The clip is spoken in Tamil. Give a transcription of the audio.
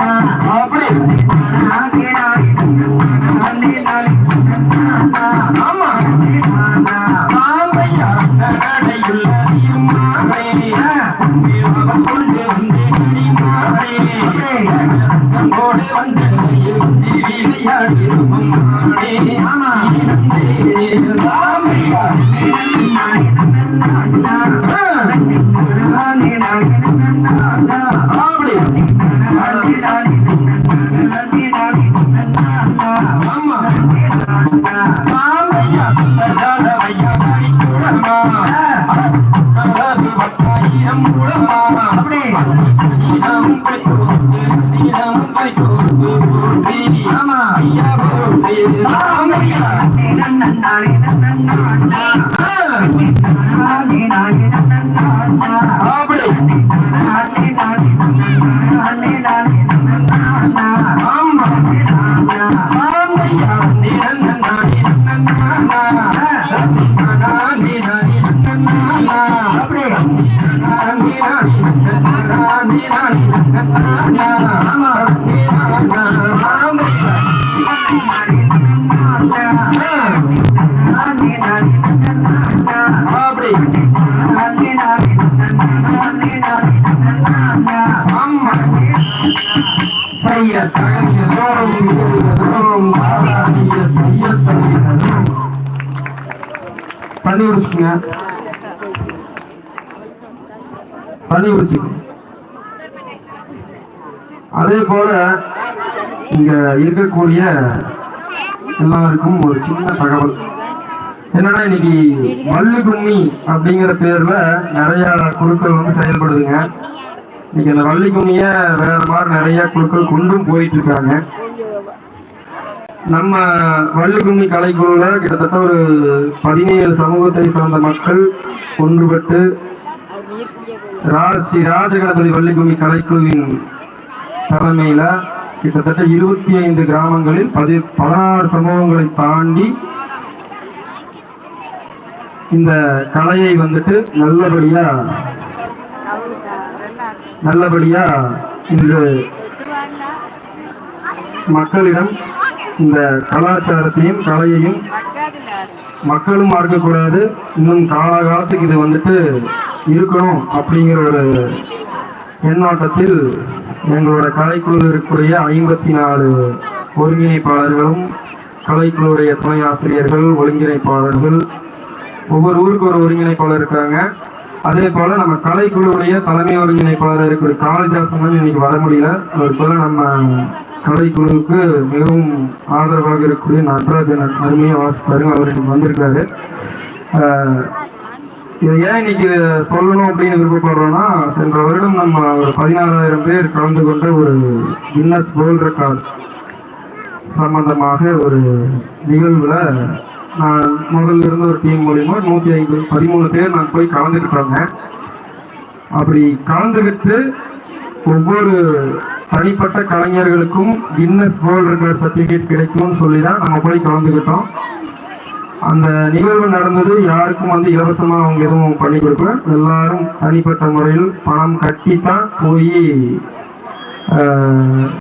அப்படி ஆமா. சாமியா நடையுள்ள தீர்மானே உன்னை கொண்டு வந்தே கடிமானே நம்மோடு வந்த விளையாடி சாமியா அப்படி குடமா பண்ணி முடிச்சுங்க பண்ணி முடிச்சுங்க அதே போல இங்க இருக்கக்கூடிய எல்லாருக்கும் ஒரு சின்ன தகவல். என்னன்னா இன்னைக்கு மல்லு கும்மி அப்படிங்கிற பேர்ல நிறைய குழுக்கள் வந்து செயல்படுதுங்க. இன்னைக்கு அந்த வள்ளி வேற மாதிரி நிறைய குழுக்கள் கொண்டும் போயிட்டு இருக்காங்க நம்ம வள்ளி கலைக்குழுல கிட்டத்தட்ட ஒரு பதினேழு சமூகத்தை சார்ந்த மக்கள் ஒன்றுபட்டு ரா- ஸ்ரீ ராஜகணபதி வள்ளி கும்மி கலைக்குழுவின் தலைமையில கிட்டத்தட்ட இருபத்தி ஐந்து கிராமங்களில் பதி பதினாறு சமூகங்களை தாண்டி இந்த கலையை வந்துட்டு நல்லபடியா நல்லபடியா இன்று மக்களிடம் இந்த கலாச்சாரத்தையும் கலையையும் மக்களும் மறக்கக்கூடாது. இன்னும் காலகாலத்துக்கு இது வந்துட்டு இருக்கணும் அப்படிங்கிற ஒரு எண்ணோட்டத்தில் எங்களோட கலைக்குழு இருக்கக்கூடிய ஐம்பத்தி நாலு ஒருங்கிணைப்பாளர்களும் கலைக்குழுவுடைய துணை ஆசிரியர்கள் ஒருங்கிணைப்பாளர்கள் ஒவ்வொரு ஊருக்கு ஒரு ஒருங்கிணைப்பாளர் இருக்காங்க. அதே போல நம்ம கலைக்குழுவுடைய தலைமை ஒருங்கிணைப்பாளர் இருக்கக்கூடிய காளிதாசன் இன்னைக்கு வர முடியல. அவர் போல நம்ம கலைக்குழுவுக்கு மிகவும் ஆதரவாக இருக்கக்கூடிய நடராஜன் அருமையை வாசிப்பாரு அவர் இன்னைக்கு வந்திருக்காரு. இதை ஏன் இன்னைக்கு சொல்லணும் அப்படின்னு விருப்பப்படுறோம்னா சென்ற வருடம் நம்ம ஒரு பதினாறாயிரம் பேர் கலந்து கொண்ட ஒரு கின்னஸ் வேர்ல்ட் ரெக்கார்ட் சம்பந்தமாக ஒரு நிகழ்வுல நான் முதல்ல இருந்த ஒரு டீம் மூலிமா நூற்றி ஐம்பது பதிமூணு பேர் நான் போய் கலந்துக்கிட்டாங்க அப்படி கலந்துக்கிட்டு ஒவ்வொரு தனிப்பட்ட கலைஞர்களுக்கும் கின்னஸ் வேர்ல்டு ரெக்கார்ட் சர்டிஃபிகேட் கிடைக்கும்னு சொல்லி தான் நம்ம போய் கலந்துக்கிட்டோம் அந்த நிகழ்வு நடந்தது யாருக்கும் வந்து இலவசமாக அவங்க எதுவும் பண்ணி கொடுக்கல. எல்லாரும் தனிப்பட்ட முறையில் பணம் கட்டி தான் போய்